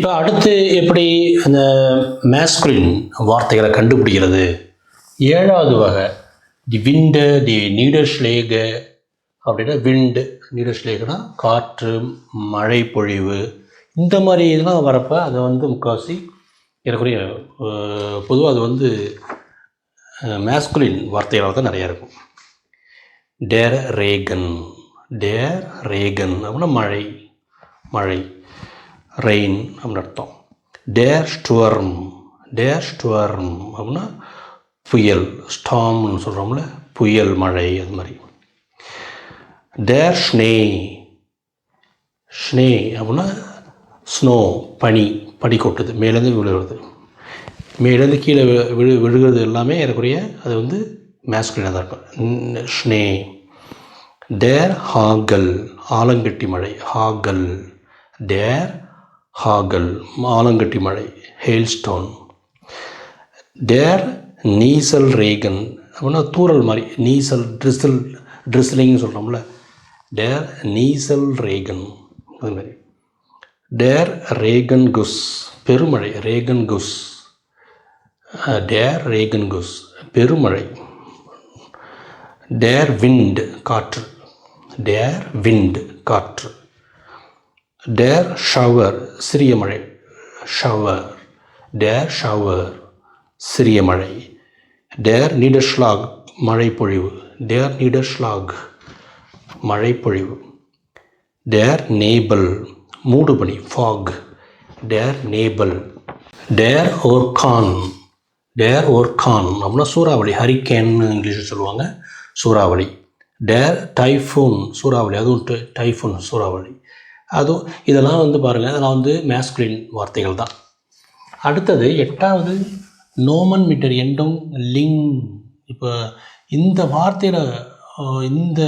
இப்போ அடுத்து எப்படி அந்த மேஸ்குலின் வார்த்தைகளை கண்டுபிடிக்கிறது? ஏழாவது வகை தி விண்டு தி நீடர்ஸ்லேக அப்படின்னா விண்டு நீடர்ஸ்லேகனா காற்று மழை பொழிவு. இந்த மாதிரி இதெல்லாம் வரப்போ அதை வந்து முக்கால்வாசி ஏறக்குறைய பொதுவாக அது வந்து மேஸ்குலின் வார்த்தைகளாக தான் நிறையா இருக்கும். டேர் ரேகன் டேர் ரேகன் அப்படின்னா மழை மழை. ரெயின் அப்படின்னு அர்த்தம். டேர் ஸ்டுவர்ம் டேர் ஸ்டுவர்ம் அப்படின்னா புயல் ஸ்டாம்னு சொல்கிறோம்ல புயல் மழை அது மாதிரி. டேர் ஸ்னே ஸ்னே அப்படின்னா ஸ்னோ பனி பனி கொட்டுது மேலேருந்து விழுகிறது. மேலேருந்து கீழே விழு விழுகிறது எல்லாமே ஏறக்குறைய அது வந்து மேஸ்குலினாக தான் இருக்கும். ஸ்னே டேர் ஹாகல் ஆலங்கட்டி மழை ஹாகல் டேர் ஹாகல் ஆலங்கட்டி மழை ஹெயில்ஸ்டோன் டேர் நீசல் ரேகன் அப்படின்னா தூறல் மாதிரி நீசல் ட்ரிசல் ட்ரிஸ்லிங்னு சொல்கிறோம்ல டேர் நீசல் ரேகன் அது மாதிரி. டேர் ரேகன் குஸ் பெருமழை ரேகன் குஸ். டேர் ரேகன் குஸ் பெருமழை. டேர் விண்ட் காற்று. டேர் விண்ட் காற்று. டேர் ஷவர் சிறிய மழை. ஷவர் டேர் ஷவர் சிறிய மழை. டேர் நீடர்ஷ்லாக் மழை பொழிவு. டேர் நீடர்ஷ்லாக் மழை பொழிவு. டேர் நேபல் மூடுபனி ஃபாக் டேர் நேபல் டேர் ஓர்கான் டேர் ஓர்கான் அப்படின்னா சூறாவளி ஹரிக்கேன்னு இங்கிலீஷில் சொல்லுவாங்க. சூறாவளி. டேர் டைஃபூன் சூறாவளி. அதுவும் டை- டைஃபூன் சூறாவளி. அதுவும் இதெல்லாம் வந்து பாருங்கள் இதெல்லாம் வந்து மேஸ்குலின் வார்த்தைகள் தான். அடுத்தது எட்டாவது நோமன் மீட்டர் எண்டும் லிங். இப்போ இந்த வார்த்தையில் இந்த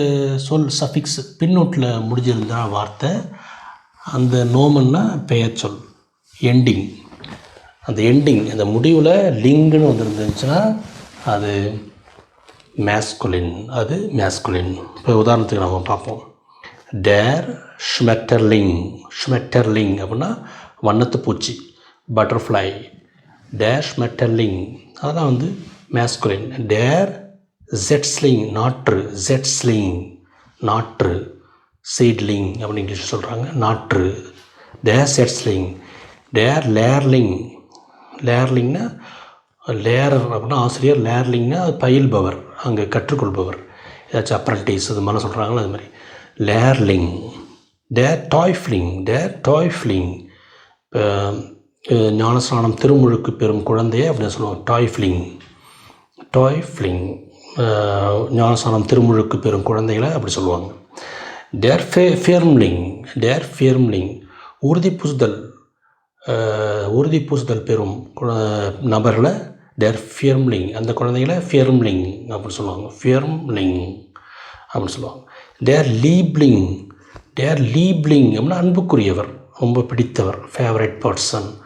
சொல் சஃபிக்ஸ் பின்னோட்டில் முடிஞ்சிருந்தா வார்த்தை அந்த நோமன்னா பெயர் சொல் எண்டிங் அந்த எண்டிங் அந்த முடிவில் லிங்குன்னு வந்துருந்துச்சுன்னா அது மேஸ்குலின் அது மேஸ்குலின் இப்போ உதாரணத்துக்கு நம்ம பார்ப்போம். டேர் ஷ்மெட்டர்லிங் ஷ்மெட்டர்லிங் அப்படின்னா வண்ணத்து பூச்சி. பட்டர்ஃப்ளை டேர் ஷ்மெட்டர்லிங் அதெல்லாம் வந்து மேஸ்குலின் டேர் ஜெட்ஸ்லிங் நாற்று ஜெட்ஸ்லிங் நாற்று சீட்லிங் அப்படின்னு இங்கிலீஷ் சொல்கிறாங்க நாற்று டேர் செட்ஸ்லிங் டேர் லேர்லிங் லேர்லிங்னா லேரர் அப்படின்னா ஆசிரியர். லேர்லிங்னா அது பயில்பவர். அங்கே கற்றுக்கொள்பவர். ஏதாச்சும் அப்ரண்டிஸ் இது மாதிரிலாம் சொல்கிறாங்களோ அது மாதிரி. லேர்லிங் டேர் டாய்ஃப்ளிங் டேர் டாய்ஃப்ளிங் ஞானஸ்நானம் திருமுழுக்கு பெறும் குழந்தைய அப்படின்னு சொல்லுவாங்க. டாய்ஃப்ளிங் டாய்ஃப்ளிங் uh, ஞானஸ்நானம் திருமுழுக்கு பெறும் குழந்தைகளை அப்படி சொல்லுவாங்க. டேர் ஃபே ஃபேர்ம்லிங் டேர் ஃபேர்ம்லிங் உறுதி பூசுதல். Uh, உறுதி பூசுதல் பெறும் குழ- நபர்களை டேர் ஃபியர்ம்லிங் அந்த குழந்தைகளை ஃபியர்ம்லிங் அப்படின்னு சொல்லுவாங்க. ஃபியர்ம்லிங் அப்படின்னு சொல்லுவாங்க. டேர் லீப்லிங் டேர் லீப்லிங் அப்படின்னா அன்புக்குரியவர் ரொம்ப பிடித்தவர் ஃபேவரட் பர்சன்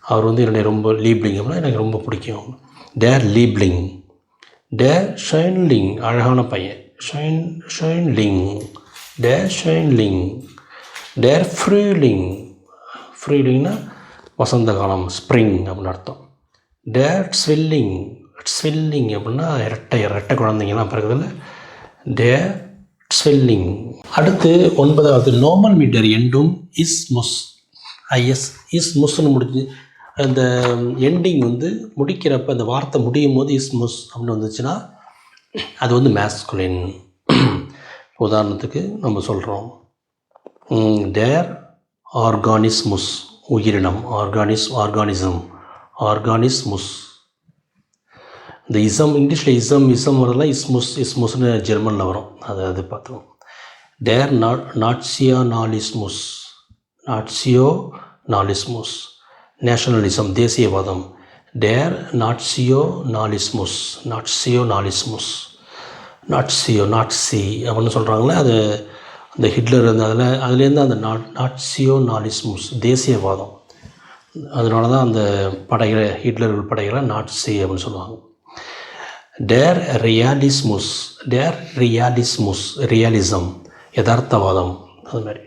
அவர் வந்து என்னுடைய ரொம்ப லீப்லிங் அப்படின்னா எனக்கு ரொம்ப பிடிக்கும். டேர் லீப்லிங் டேர் ஷைன்லிங் அழகான பையன். ஷைன் ஷைன்லிங் டேர் ஷைன்லிங் டேர் ஃப்ரீலிங் ஃப்ரீலிங்னா வசந்த காலம் ஸ்ப்ரிங் அப்படின்னு அர்த்தம். டேர் ஸ்வில்லிங் ஸ்வில்லிங் அப்படின்னா இரட்டை இரட்டை குழந்தைங்கலாம் பிறகுதில் டேர் ஸ்பெல்லிங் அடுத்து ஒன்பதாவது நோமல் மீட்டர் எண்டும் இஸ் முஸ் ஐஎஸ் இஸ் முஸ்னு முடிஞ்சு அந்த எண்டிங் வந்து முடிக்கிறப்ப அந்த வார்த்தை முடியும் போது இஸ் முஸ் அப்படின்னு வந்துச்சுன்னா அது வந்து மேஸ்குலின் உதாரணத்துக்கு நம்ம சொல்கிறோம் டேர் ஆர்கானிஸ்முஸ் உயிரினம் ஆர்கானிஸ் ஆர்கானிசம் ஆர்கானிஸ்முஸ் இந்த இசம் இங்கிலீஷில் இசம் இசம் வரலாம் இஸ்முஸ் இஸ்முஸ்னு ஜெர்மனில் வரும். அது அது பார்த்தோம் டேர் நாட் நாட்சியா நாலிஸ்முஸ் நாட்சியோ நாலிஸ்முஸ் நேஷனலிசம் தேசியவாதம். டேர் நாட்சியோ நாலிஸ்முஸ் நாட்சியோ நாலிஸ்முஸ் நாட்சியோ நாட்சி அப்படின்னு சொல்கிறாங்களே அது அந்த ஹிட்லர் அந்த அதில் அதுலேருந்து அந்த நாட் நாட்சியோ நாலிஸ்முஸ் தேசியவாதம். அதனால தான் அந்த படைகளை ஹிட்லர் படைகளை நாட்சி அப்படின்னு சொல்லுவாங்க. டேர் ரியாலிஸ்முஸ் டேர் ரியாலிஸ்முஸ் ரியலிசம் யதார்த்தவாதம் அது மாதிரி.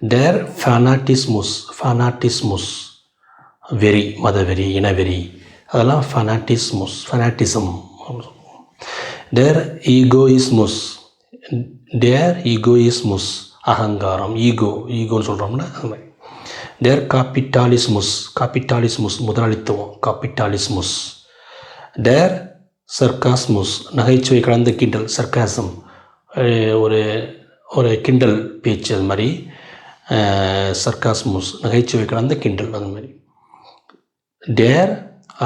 டேர் ஃபனாட்டிஸ்முஸ் ஃபனாட்டிஸ்முஸ் வெறி மதவெறி இனவெறி அதெல்லாம் ஃபனாட்டிஸ்முஸ் ஃபனாட்டிசம் டேர் ஈகோயிஸ்முஸ் டேர் ஈகோயிஸ்முஸ் அகங்காரம் ஈகோ ஈகோன்னு சொல்கிறோம்னா அது மாதிரி. டேர் காப்பிட்டாலிஸ்முஸ் காப்பிட்டாலிஸ்முஸ் முதலாளித்துவம் காப்பிட்டாலிஸ்முஸ் டேர் சர்க்காஸ்முஸ் நகைச்சுவை கலந்த கிண்டல் சர்க்காசம் ஒரு ஒரு கிண்டல் பேச்சு அது மாதிரி சர்க்காஸ்முஸ் நகைச்சுவை கலந்த கிண்டல் அது மாதிரி. டேர்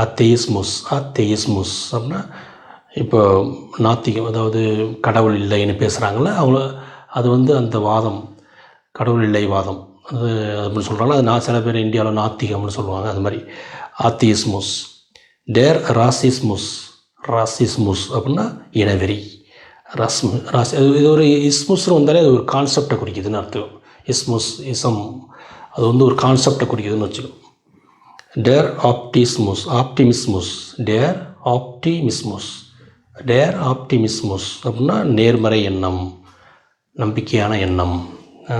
அத்தெயிஸ்முஸ் அத்தெயிஸ்முஸ் அப்படின்னா இப்போ நாத்திகம் அதாவது கடவுள் இல்லைன்னு பேசுகிறாங்களே அவங்கள அது வந்து அந்த வாதம் கடவுள் இல்லை வாதம். அது அப்படின்னு சொல்கிறாங்க அது நான் சில பேர் இந்தியாவில் நாத்திகம்னு சொல்லுவாங்க அது மாதிரி. ஆத்தியிஸ்முஸ் டேர் ராசிஸ்மோஸ் ராசிஸ்முஸ் அப்படின்னா இனவெறி. ரஸ்மு ராசி அது இது ஒரு இஸ்முஸ்னு வந்தாலே அது ஒரு கான்செப்டை குறிக்குதுன்னு அர்த்தம். இஸ்முஸ் இசம் அது வந்து ஒரு கான்செப்டை குறிக்குதுன்னு வச்சுக்கோ. டேர் ஆப்டிஸ்முஸ் ஆப்டிமிஸ்முஸ் டேர் ஆப்டிமிஸ்முஸ் டேர் ஆப்டிமிஸ்முஸ் அப்படின்னா நேர்மறை எண்ணம் நம்பிக்கையான எண்ணம்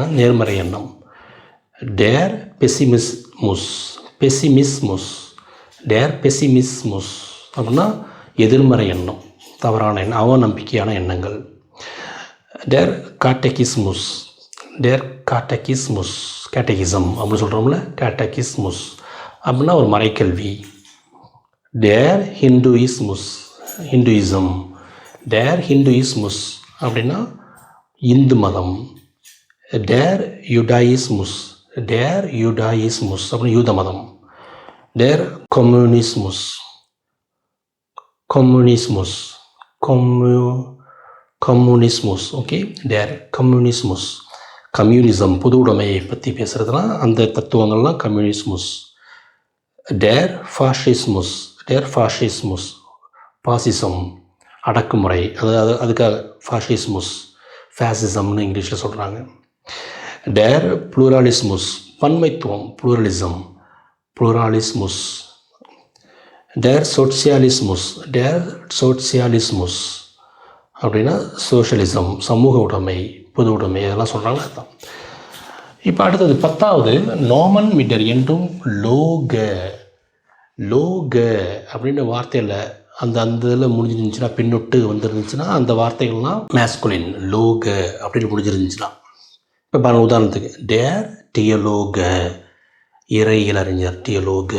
நேர்மறை எண்ணம். டேர் பெசிமிஸ்முஸ் பெசிமிஸ்முஸ் டேர் பெசிமிஸ்முஸ் அப்படின்னா எதிர்மறை எண்ணம் தவறான எண்ணம் அவநம்பிக்கையான எண்ணங்கள். டேர் காட்டகிஸ்முஸ் டேர் காட்டகிஸ்முஸ் கேட்டகிசம் அப்படின்னு சொல்கிறோம்ல கேட்டகிஸ்முஸ் அப்படின்னா ஒரு மறைக்கல்வி. டேர் ஹிந்துயிஸ்முஸ் ஹிந்துயிசம் டேர் ஹிந்துயிஸ்முஸ் அப்படின்னா இந்து மதம். டேர் யுடாயிஸ்முஸ் டேர் யுடாயிஸ்முஸ் அப்படின்னு யூத மதம். டேர் கம்யூனிஸ்முஸ் கம்யூனிஸ்முஸ் கம்யூ கம்யூனிஸ்முஸ் ஓகே டேர் கம்யூனிஸ்முஸ் கம்யூனிசம் பொது உடைமையை பற்றி பேசுகிறதுனா அந்த தத்துவங்கள்லாம் கம்யூனிஸ்முஸ் டேர் ஃபாஷிஸ்முஸ் டேர் ஃபாஷிஸ்முஸ் பாசிசம் அடக்குமுறை. அது அது அதுக்காக ஃபாஷிஸ்முஸ் ஃபேசிசம்னு இங்கிலீஷில் சொல்கிறாங்க டேர் ப்ளூராலிஸ்முஸ் பன்மைத்துவம் ப்ளூரலிசம் ப்ளூராலிஸ்முஸ் டேர் சோசியாலிஸ்முஸ் டேர் சோசியாலிஸ்முஸ் அப்படின்னா சோஷியலிசம் சமூக உடைமை பொது உடைமை அதெல்லாம் சொல்கிறாங்க அதுதான் இப்போ அடுத்தது பத்தாவது நோமன் மீட்டர் என்றும் லோக லோக அப்படின்ற வார்த்தையில் அந்த அந்த இதில் முடிஞ்சிருந்துச்சுன்னா பின்னொட்டு வந்துருந்துச்சுன்னா அந்த வார்த்தைகள்லாம் மேஸ்குலின் லோக அப்படின்னு முடிஞ்சிருந்துச்சுன்னா. இப்போ பாருங்கள் உதாரணத்துக்கு டேர் டியலோக இறையியல் அறிஞர் டியலோக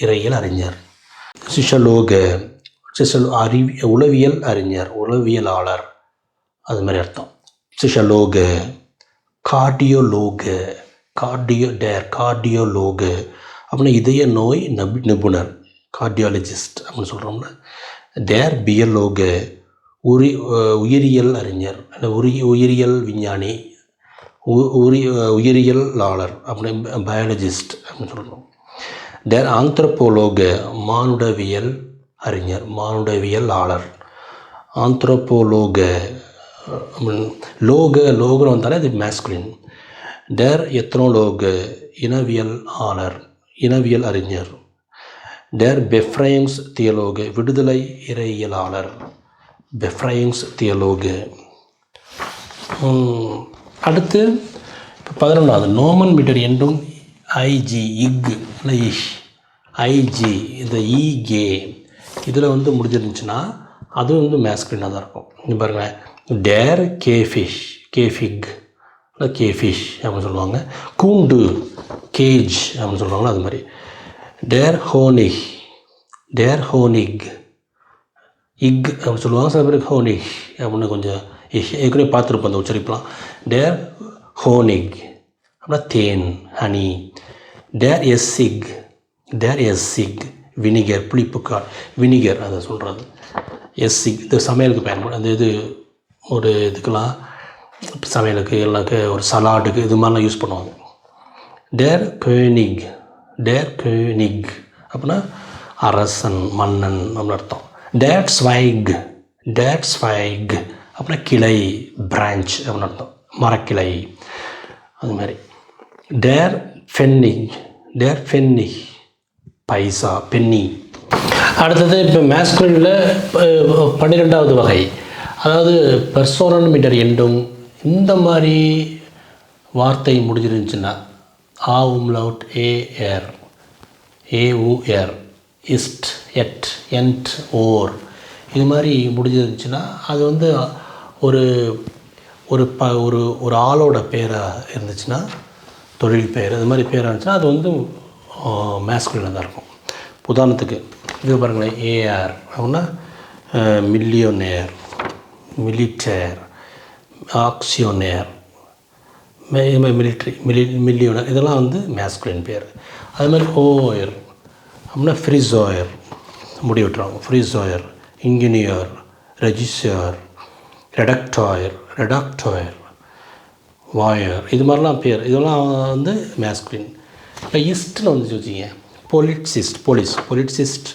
இறையியல் அறிஞர். சிஷலோக சிஷல் அறிவி உளவியல் அறிஞர் உளவியலாளர். அது மாதிரி அர்த்தம். சிஷலோக கார்டியோலோக கார்டியோ டேர் கார்டியோலோக அப்படின்னா இதய நோய் நபி நிபுணர் கார்டியாலஜிஸ்ட் அப்படின்னு சொல்கிறோம்ல டேர் பியலோக உரி உயிரியல் அறிஞர் அல்ல உரி உயிரியல் விஞ்ஞானி உ- உரி உயிரியலாளர் அப்படின்னு பயாலஜிஸ்ட் அப்படின்னு சொல்கிறோம் டேர் ஆந்த்ரப்போலோக மானுடவியல் அறிஞர் மானுடவியலாளர் ஆந்த்ரோபோலோக லோக லோகன்னு வந்தாலே அது மேஸ்குலின் டேர் எத்னோலோக இனவியல் ஆளர் இனவியல் அறிஞர் டேர் பெஃப்ரைம்ஸ் தியலோக விடுதலை இறையியலாளர் பெஃப்ரைம்ஸ் தியலோக அடுத்து இப்போ பதினொன்றாவது நோமன் மீட்டர் என்றும் ஐஜி இக் இல்லை இஷ் ஐஜி இந்த இகே இதில் வந்து முடிஞ்சிருந்துச்சுன்னா அது வந்து மேஸ்கிரினாக தான் இருக்கும். இங்கே பாருங்களேன். டேர் கேஃபிஷ் கேஃபிக் இல்லை கேஃபிஷ் அப்படின்னு சொல்லுவாங்க. கூண்டு கேஜ் அப்படின்னு சொல்லுவாங்களா அது மாதிரி. டேர் ஹோனிக் டேர் ஹோனிக் இக் அப்படின்னு சொல்லுவாங்க. சில பேருக்கு ஹோனிக் அப்படின்னு கொஞ்சம் இஷ் ஏற்கனவே பார்த்துருப்போம் அந்த உச்சரிப்பெலாம். டேர் ஹோனிக் அப்படின்னா தேன் ஹனி டேர் எஸ்ஸிக் டேர் எஸ்ஸிக் வினிகர் புளிப்புக்கால். வினிகர் அதை சொல்கிறது எஸ் சிக் இது சமையலுக்கு பயன்படும். அந்த இது ஒரு இதுக்கெல்லாம் சமையலுக்கு எல்லாக்கு ஒரு சலாடுக்கு இது மாதிரிலாம் யூஸ் பண்ணுவாங்க. டேர் கேனிக் டேர் கேனிக் அப்படின்னா அரசன் மன்னன் அப்படின்னு அர்த்தம். டேட் ஸ்வைக் டேட் ஸ்வைக் அப்படின்னா கிளை பிரான்ச் அப்படின்னு அர்த்தம். மரக்கிளை. அது மாதிரி. டேர் ஃபென்னி டேர் ஃபென்னி பைசா பென்னி அடுத்தது இப்போ மேஸ்குலினில் பன்னிரெண்டாவது வகை. அதாவது பெர்சோனல் மீட்டர் என்றும் இந்த மாதிரி வார்த்தை முடிஞ்சிருந்துச்சுன்னா ஆ உம்லவுட் உ ஏஓஆர் இஸ்ட் எட் என்ட் ஓர் இது மாதிரி முடிஞ்சிருந்துச்சுன்னா அது வந்து ஒரு ஒரு ப ஒரு ஒரு ஆளோட பேராக இருந்துச்சுன்னா தொழில் பெயர் அது மாதிரி பேர் இருந்துச்சுன்னா அது வந்து மேஸ்குலில் தான் இருக்கும். உதாரணத்துக்கு இது பாருங்களேன் ஏஆர் அப்படின்னா மில்லியோனேர் மிலிட்டேர் ஆக்சியோனேர் மிலிட்ரி மிலி மில்லியோனர் இதெல்லாம் வந்து மேஸ்குலின் பேர். அது மாதிரி ஓயர் அப்படின்னா ஃப்ரிசோயர் முடி விட்டுருவாங்க ஃப்ரிசோயர் இன்ஜினியர் ரெஜிஸ்டர் ரெடக்டாயர் ரெடாக்டாயர் வாயர் இது மாதிரிலாம் பேர். இதெல்லாம் வந்து மேஸ்குலின் இப்போ ஈஸ்ட்டில் வந்து வச்சுங்க பொலிட்சிஸ்ட் போலீஸ் பொலிட்சிஸ்ட்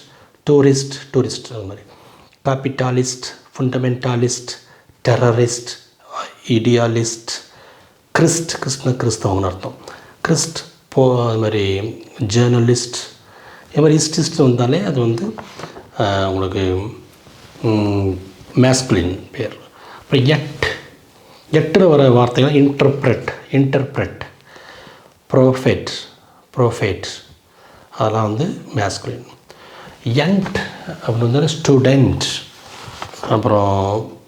டூரிஸ்ட் டூரிஸ்ட் அது மாதிரி. கேபிட்டாலிஸ்ட் ஃபண்டமெண்டாலிஸ்ட் டெரரிஸ்ட் இடியாலிஸ்ட் கிறிஸ்ட் கிறிஸ்ட்னா கிறிஸ்தவங்கன்னு அர்த்தம். கிறிஸ்ட் போ அது மாதிரி ஜேர்னலிஸ்ட் இது மாதிரி இஸ்டிஸ்ட் வந்தாலே அது வந்து உங்களுக்கு மேஸ்குலின் பேர். அப்புறம் எட் எட்டில் வர வார்த்தைகள் இன்டர்ப்ரெட் இன்டர்ப்ரெட் ப்ரோஃபெட் ப்ரோஃபெட் அதெல்லாம் வந்து மேஸ்குலின் யங்ட் அப்படின்னு வந்து ஸ்டூடெண்ட் அப்புறம்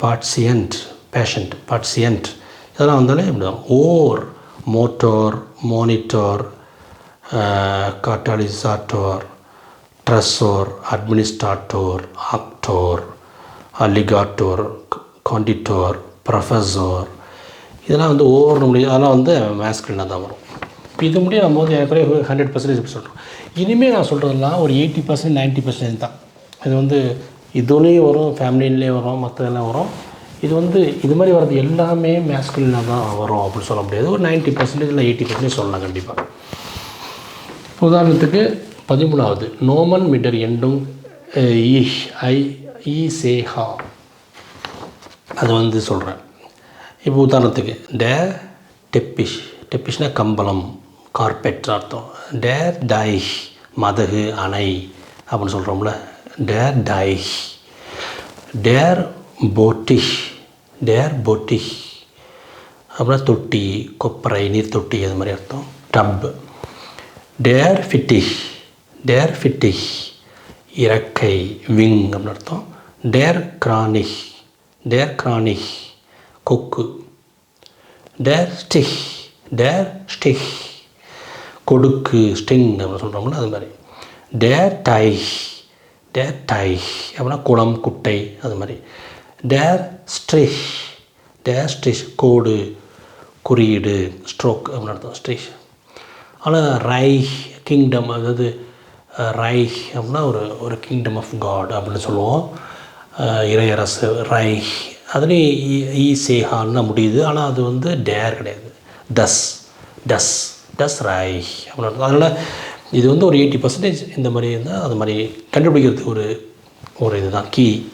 பார்ட்சியன்ட் பேஷண்ட் பார்ட்சியன்ட் இதெல்லாம் வந்தாலே இப்படி தான். ஓர் மோட்டோர் மோனிட்டோர் காட்டாலிசாட்டோர் ட்ரெஸ்ஸோர் அட்மினிஸ்ட்ராட்டோர் ஆக்டோர் அலிகாட்டோர் காண்டிட்டோர் ப்ரொஃபஸர் இதெல்லாம் வந்து ஓவர் முடியும். அதெல்லாம் வந்து மேஸ்கிரினாக தான் வரும். இப்போ இது முடியும் நம்ம வந்து ஏற்கனவே ஹண்ட்ரட் பர்சன்டேஜ் சொல்கிறோம் இனிமேல் நான் சொல்கிறதெல்லாம் ஒரு எயிட்டி பர்சன்ட் நைன்ட்டி பர்சன்டேஜ் தான். இது வந்து இதுலேயும் வரும் ஃபேமிலிலேயும் வரும் மற்றதெல்லாம் வரும். இது வந்து இது மாதிரி வர்றது எல்லாமே மேஸ்குலினாக தான் வரும் அப்படின்னு சொல்ல முடியாது. ஒரு நைன்ட்டி பர்சன்டேஜ் இல்லை எயிட்டி பர்சன்டேஜ் சொல்லலாம் கண்டிப்பாக உதாரணத்துக்கு பதிமூணாவது நோமன் மிடர் எண்டும் ஈஷ் ஐ ஈ சேஹா அது வந்து சொல்கிறேன் இப்போ உதாரணத்துக்கு டே டெப்பிஷ் டெப்பிஷ்னா கம்பளம் கார்பெட் அர்த்தம். டேர் டைஷ் மதகு அணை அப்படின்னு சொல்கிறோம்ல டேர் டைஷ் டேர் போட்டிஷ் டேர் போட்டிஷ் அப்புறம் தொட்டி கொப்பரை நீர் தொட்டி அது மாதிரி அர்த்தம். டப் டேர் ஃபிட்டிஷ் டேர் ஃபிட்டிஷ் இறக்கை. விங் அப்படின்னு அர்த்தம். டேர் கிரானிஷ் டேர் கிரானிஷ் கொக்கு டேர் ஸ்டிஷ் டேர் ஸ்டிஷ் கொடுக்கு ஸ்டிங் அப்படின்னு சொல்கிறோம்ல அது மாதிரி. டேர் டை டேர் டை அப்படின்னா குளம் குட்டை அது மாதிரி. டேர் ஸ்ட்ரிஷ் டேர் ஸ்ட்ரிஷ் கோடு குறியீடு ஸ்ட்ரோக் அப்படின்னு அர்த்தம் ஸ்ட்ரிஷ் ஆனால் ரை கிங்டம் அதாவது ரை அப்படின்னா ஒரு ஒரு கிங்டம் ஆஃப் காட் அப்படின்னு சொல்லுவோம். இளையரசு இறையரசு ரைஹ் அதுலேயும் ஈ ஈ சேஹான்னு முடியுது. ஆனால் அது வந்து டேர் கிடையாது. டஸ் டஸ் டஸ் ரை அப்படின்னு அதனால் இது வந்து ஒரு எயிட்டி பர்சன்டேஜ் இந்த மாதிரி இருந்தால் அது மாதிரி கண்டுபிடிக்கிறதுக்கு ஒரு ஒரு இதுதான் கீ.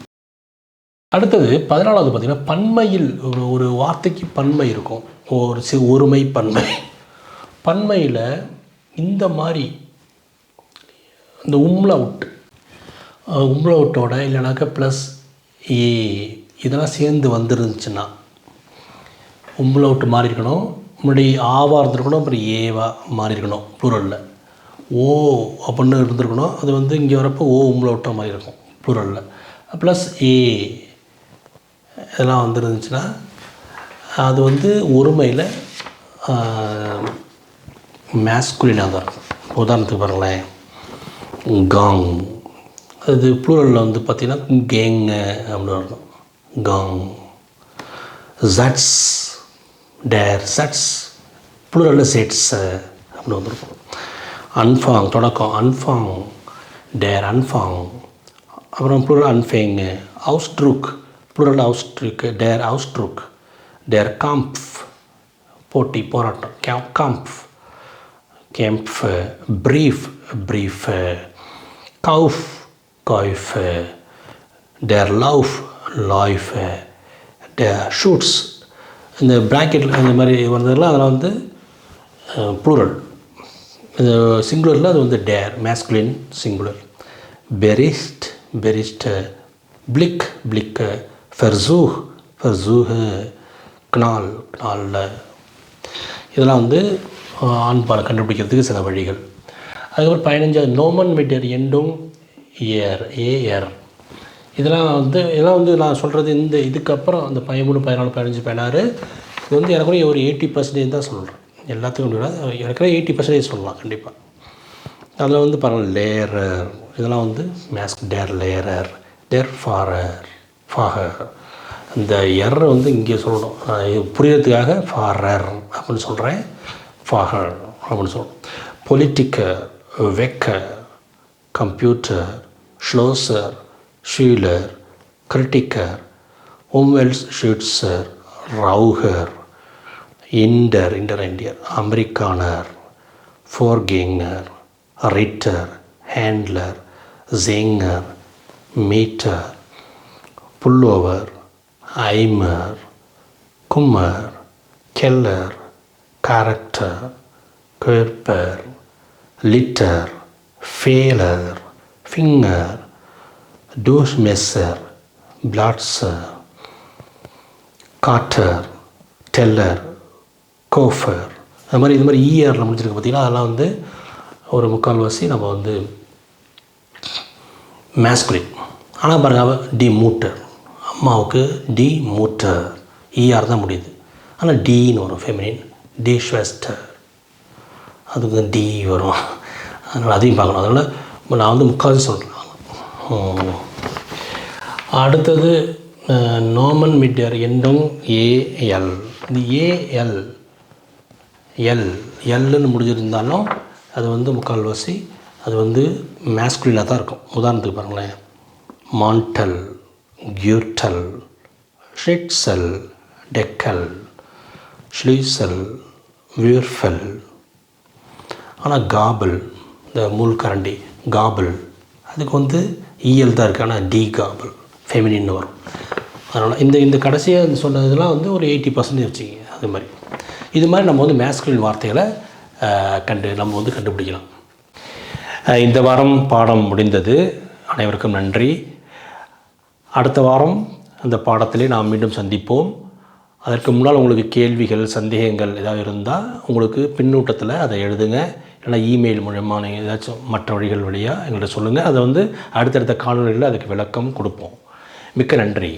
அடுத்தது பதினாலாவது பார்த்திங்கன்னா பன்மையில் ஒரு ஒரு வார்த்தைக்கு பன்மை இருக்கும். ஒரு சி ஒருமை பன்மை. பன்மையில் இந்த மாதிரி இந்த உம்ல அவுட் உம்லவுட்டோட இல்லைனாக்கா ப்ளஸ் ஏ e இதெல்லாம் சேர்ந்து வந்துருந்துச்சுன்னா உம்லவுட் மாறி இருக்கணும் முன்னாடி ஆவாக இருந்திருக்கணும் அப்புறம் ஏவா மாறி இருக்கணும் ப்ளூரலில் ஓ அப்படின்னு இருந்திருக்கணும். அது வந்து இங்கே வரப்போ ஓ உம்லவுட்டாக மாறி இருக்கும் ப்ளூரலில் ப்ளஸ் ஏ இதெல்லாம் வந்துருந்துச்சுன்னா அது வந்து ஒருமையில் மேஸ்குலினாக தான் இருக்கும். உதாரணத்துக்கு பாருங்களேன். காங் அது ப்ளூரலில் வந்து பார்த்திங்கன்னா கேங்க அப்படின்னு இருக்கும் காங் ஜட்ஸ் டேர் சட்ஸ் ப்ளூரலில் செட்ஸ் அப்படின்னு வந்துருக்கும். அன்ஃபாங் தொடக்கம். அன்ஃபாங் டேர் அன்ஃபாங் அப்புறம் ப்ளூரல் அன்ஃபேங்கு அவுஸ்ட்ருக் ப்ளூரல் அவுஸ்ட்ருக் டேர் அவுஸ்ட்ருக் டேர் காம்ப் போட்டி போராட்டம். கேம் காம்ப் கேம்ப் பிரீஃப் பிரீஃப் கவுஃப். காய்ஃப் டேர் லவ் der டேர் ஷூட்ஸ் இந்த ப்ராக்கெட்டில் இந்த மாதிரி வந்ததெல்லாம் அதெல்லாம் வந்து ப்ளூரல் இது சிங்குலரில் அது வந்து டேர் மேஸ்குலின் சிங்குலர் பெரிஸ்ட் பெரிஸ்ட் பிளிக் பிளிக் ஃபெர்சூஹ் ஃபெர்சூஹ் கனால் கனாலில் இதெல்லாம் வந்து ஆண்பாலை கண்டுபிடிக்கிறதுக்கு சில வழிகள். அதுக்கப்புறம் பதினஞ்சாவது நோமன் மீட்டர் எண்டும் ஏர் ஏஆர் இதெல்லாம் வந்து இதெல்லாம் வந்து நான் சொல்கிறது இந்த இதுக்கப்புறம் அந்த பதிமூணு பதினாலு பதினஞ்சு பதினாறு இது வந்து எனக்கு ஒரு எயிட்டி பர்சன்டேஜ் தான் சொல்கிறேன் எல்லாத்துக்கும் விட எனக்கு எயிட்டி பர்சன்டேஜ் சொல்லலாம் கண்டிப்பாக அதில் வந்து பாருங்கள் லேயரர் இதெல்லாம் வந்து மேஸ்க் டேர் லேயரர் டேர் ஃபாரர் ஃபாகர் இந்த எர் வந்து இங்கே சொல்லணும். புரியறதுக்காக ஃபாரர் அப்படின்னு சொல்கிறேன் ஃபாகர் அப்படின்னு சொல்லணும். பொலிட்டிக்கர் வெக்கர் computer Schlosser, Schüler, Kritiker, Umweltschützer, Raucher, Inder, Inder, Amerikaner, Vorgänger, Ritter, Händler, Sänger, Meter, Pullover, Eimer, Kummer, Keller, Charakter, Körper, Litter, Fehler, finger, ஃபேலர் ஃபிங்கர் டோஸ் மெஸ்ஸர் பிளாட்ஸர் காட்டர் டெல்லர் கோஃபர் அது மாதிரி இது மாதிரி இஆரில் முடிஞ்சிருக்கு பார்த்தீங்கன்னா அதெல்லாம் வந்து ஒரு முக்கால்வாசி நம்ம வந்து மேஸ்குலின் ஆனால் பாருங்க டி மூட்டர் அம்மாவுக்கு டி மூட்டர் இஆர் தான் முடியுது. ஆனால் டின்னு வரும் ஃபெமினின் டி ஷ்வெஸ்டர் அதுக்கு டி வரும். அதனால் அதையும் பார்க்கணும். அதனால் நான் வந்து முக்கால்வாசி சொல்கிறேன் அடுத்தது நோமன் மிட்டர் எண்டும் ஏஎல் இந்த ஏஎல் எல் எல்லுன்னு முடிஞ்சிருந்தாலும் அது வந்து முக்கால்வாசி அது வந்து மேஸ்குலினாக தான் இருக்கும். உதாரணத்துக்கு பாருங்களேன். மாண்டல் கியூட்டல் ஷிட்சல் டெக்கல் ஷ்லீசல் வியூர்ஃபெல் ஆனால் காபல் இந்த முள் கரண்டி காபல். அதுக்கு வந்து இஎல் தான் இருக்குது ஆனால் டி காபல். ஃபெமினின்னு வரும். அதனால் இந்த இந்த கடைசியாக சொன்னதெல்லாம் வந்து ஒரு எயிட்டி பர்சன்டேஜ் வச்சுக்கிங்க. அது மாதிரி. இது மாதிரி நம்ம வந்து மேஸ்குலின் வார்த்தைகளை கண்டு நம்ம வந்து கண்டுபிடிக்கலாம். இந்த வாரம் பாடம் முடிந்தது. அனைவருக்கும் நன்றி. அடுத்த வாரம் அந்த பாடத்திலே நாம் மீண்டும் சந்திப்போம். அதற்கு முன்னால் உங்களுக்கு கேள்விகள் சந்தேகங்கள் ஏதாவது இருந்தால் உங்களுக்கு பின்னூட்டத்தில் அதை எழுதுங்க. இல்லைன்னா இமெயில் மூலயமா நீங்கள் ஏதாச்சும் மற்ற வழிகள் வழியாக எங்கள்கிட்ட சொல்லுங்கள் அதை வந்து அடுத்தடுத்த காணொலிகளில் அதுக்கு விளக்கம் கொடுப்போம். மிக்க நன்றி.